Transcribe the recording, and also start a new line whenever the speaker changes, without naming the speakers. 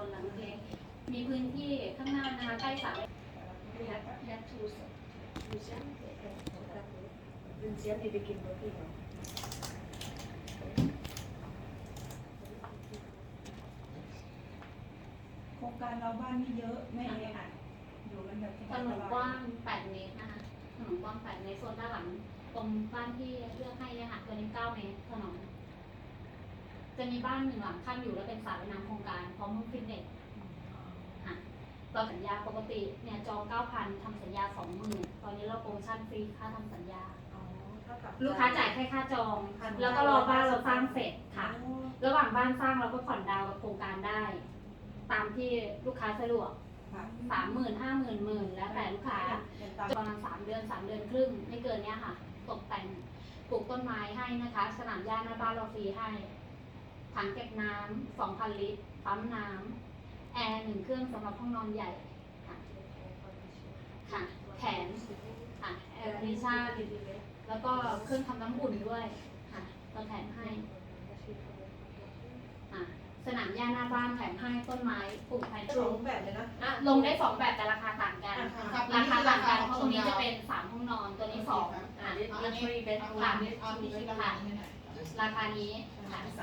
องคนหลังเล็กมีพื้นที่ข้างหน้านะคะใกล้สระ
We have, we have two, so, Lucia, Lucia, maybe can work it out.
โครงการเราบ้านไม่เยอะไม่แออัดอยู่กันแบบ
ถนนกว้าง8เมตรนะคะถนนกว้าง8เมตรโซนด้านหลังตรงบ้านที่เลือกให้เนี่ยค่ะตัวนี้9เมตรถนน จะมีบ้านหนึ่งหลังขั้นอยู่แล้วเป็นสระว่ายน้ำโครงการพร้อมห้องฟิตเนสค่ะเราสัญญาปกติเนี่ยจอง9,000ทำสัญญา20,000ตอนนี้เราโปรโมชั่นฟรีค่าทำสัญญา
อ๋อเท่ากับ
ลูกค้าจ่ายแค่ค่าจอง แล้วก็รอบ้านเราสร้างเสร็จค่ะ ระหว่างบ้านสร้างเราก็ผ่อนดาวน์กับโครงการได้ ตามที่ลูกค้าสะดวกสามหมื่นห้าหมื่นหมื่นแล้วแต่ลูกค้าประมาณสามเดือนสามเดือนครึ่งไม่เกินเนี้ยค่ะ ตกแต่งปลูกต้นไม้ให้นะคะ สนามหญ้าหน้าบ้านเราฟรีให้ ถังเก็บน้ำสองพันลิตร ปั๊มน้ำแอร์หนึ่งเครื่องสำหรับห้องนอนใหญ่ค่ะค่ะแถมค่ะแอร์คอนดิชั่นแล้วก็เครื่องทำน้ำอุ่นด้วยค่ะเราแถมให้ค่ะสนามหญ้าหน้าบ้านแถมให้ต้นไม้ปลูกภายใน
สองแบบเลยนะ
อะลงได้สองแบบแต่ราคาต่างกัน
อะ
ราคาต่างกันเพราะตรงนี้จะเป็นสามห้องนอนตัวนี้สอง
อ่า this this three bedroom
ค่ะ
this
เอา
two
ที่คิด
bedroom
ราคาให้หน่อย
ราคานี้ค่ะ
สา